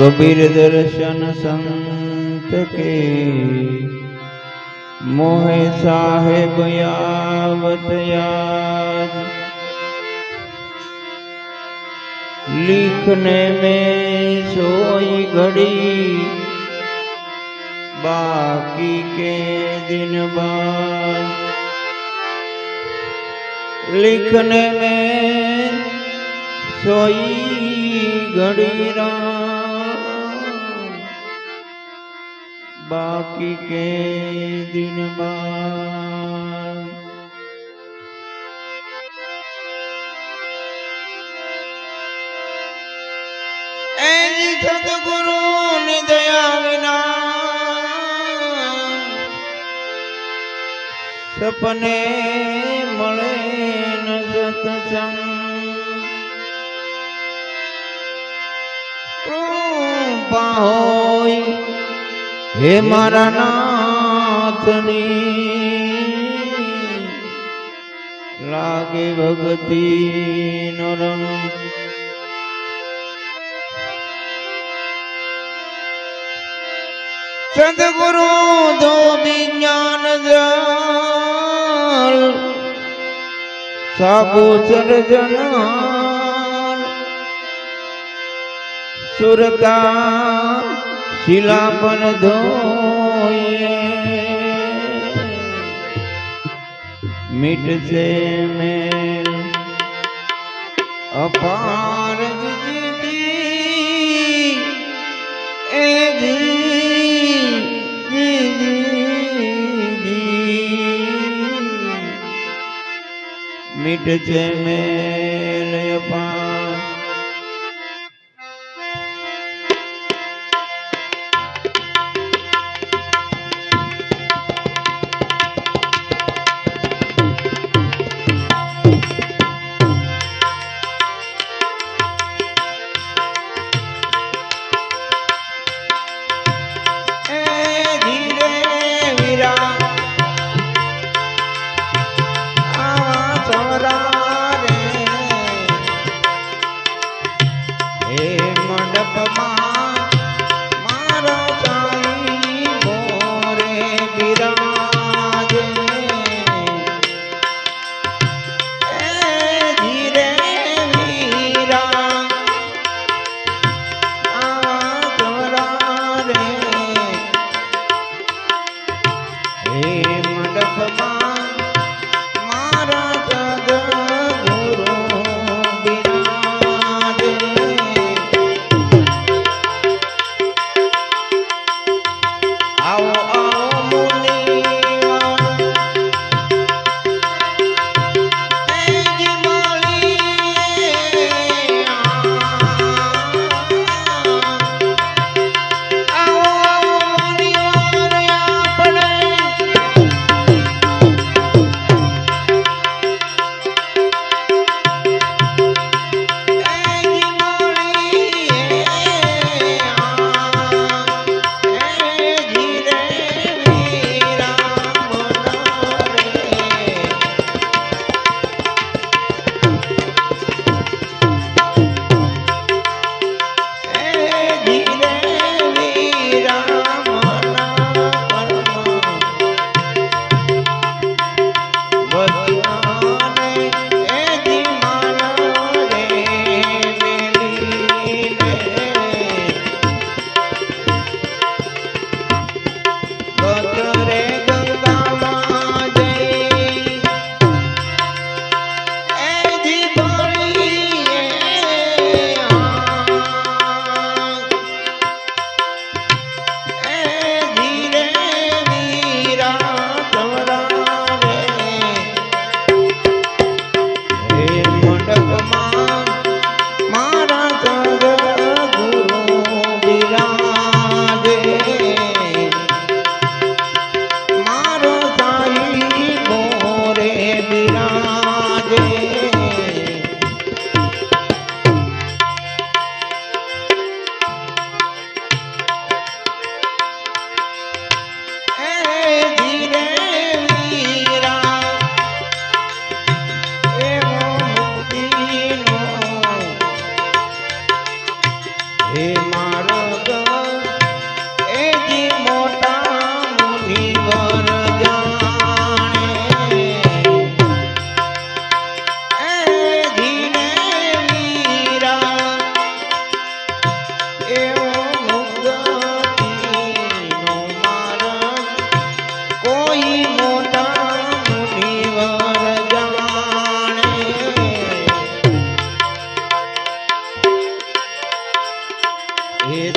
कबीर दर्शन संत के मोह साहेब यावत याद। लिखने में सोई घड़ी बाकी के दिन बाद। लिखने में सोई घड़ी बाकी के दिन बाद। સપને મળે ન સતસંગ. કૃપા હોય હે મારા નાથની. લાગે ભગતી નો રંગ સદગુરુ દો વિજ્ઞાન જલ સાબુ સર્જન સુરતા શિલા પર ધોઈએ. મિટશે મેં અપાર मिट जय में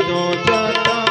નો જતા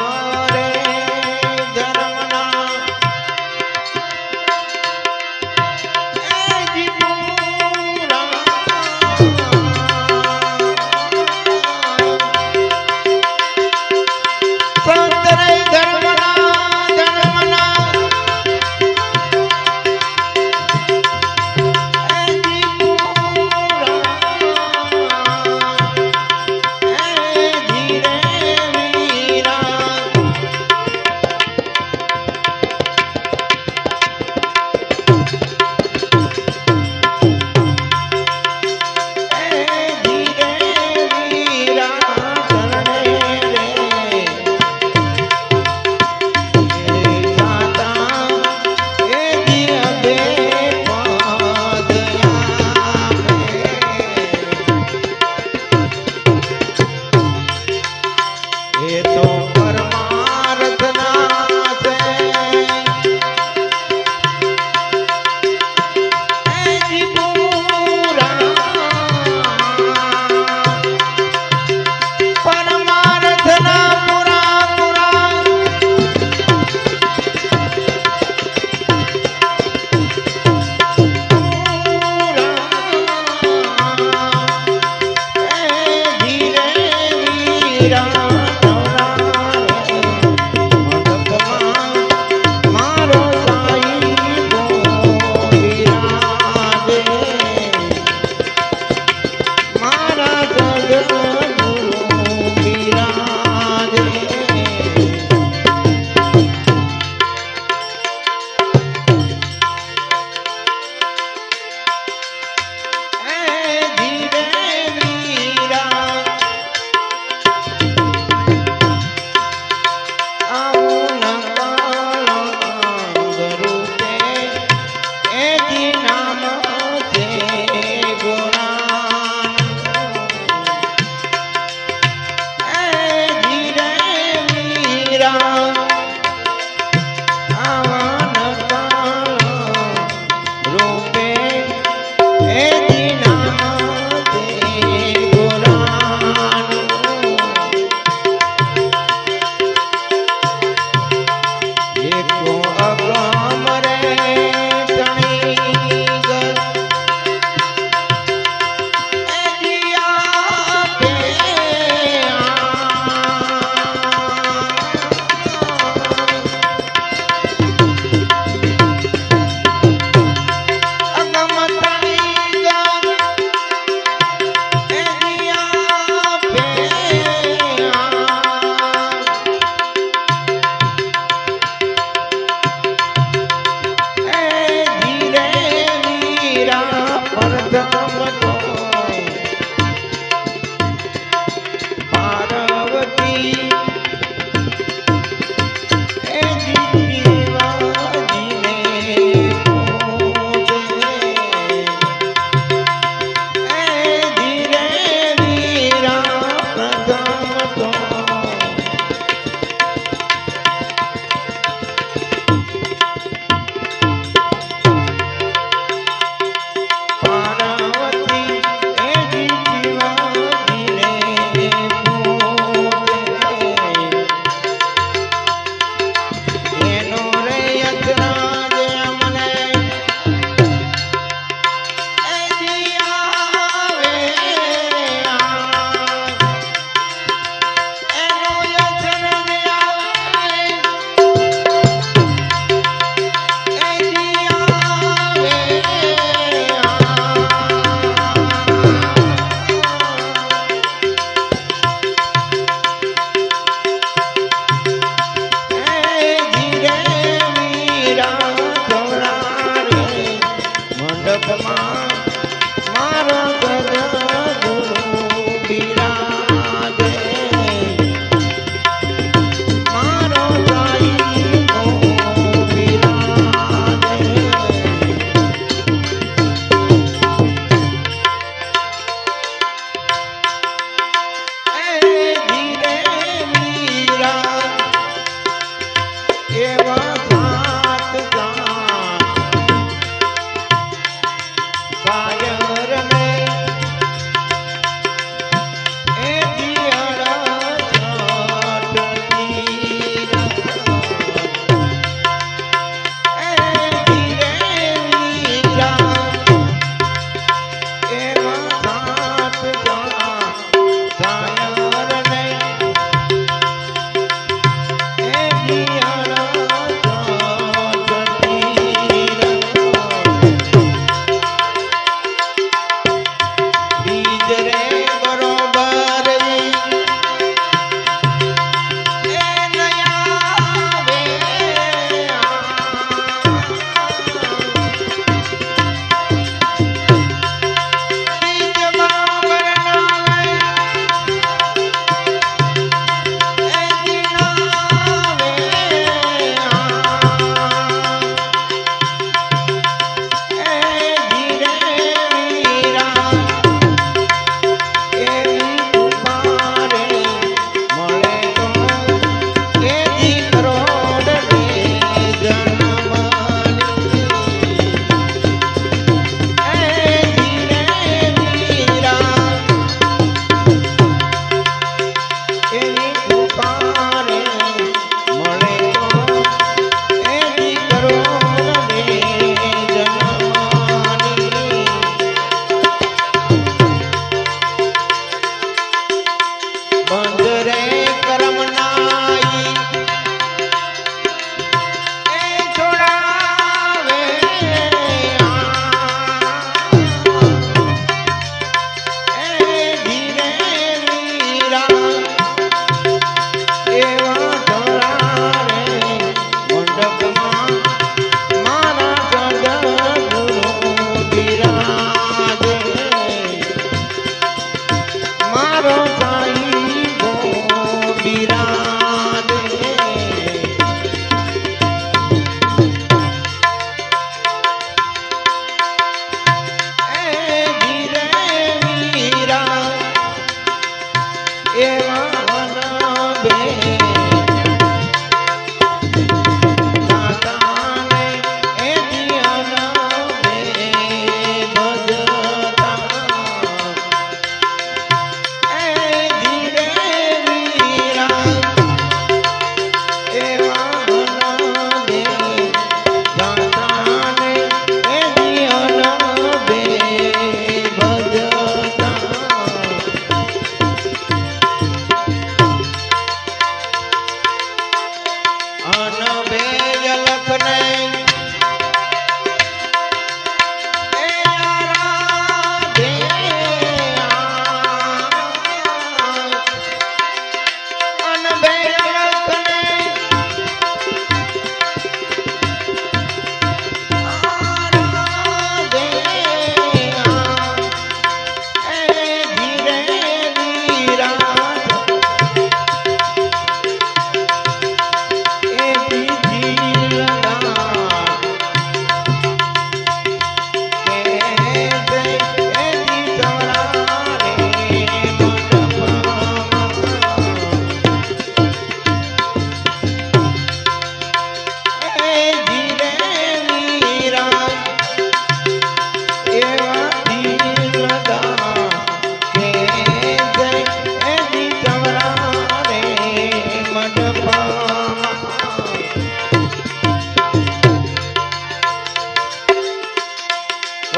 it's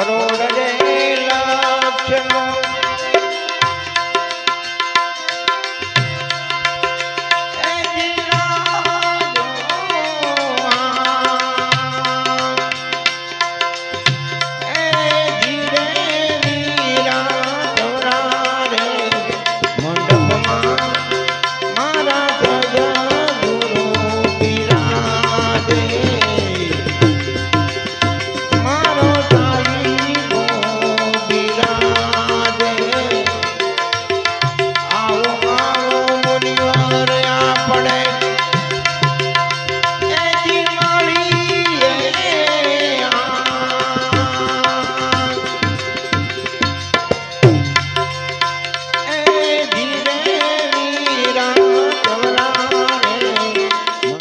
Hasta.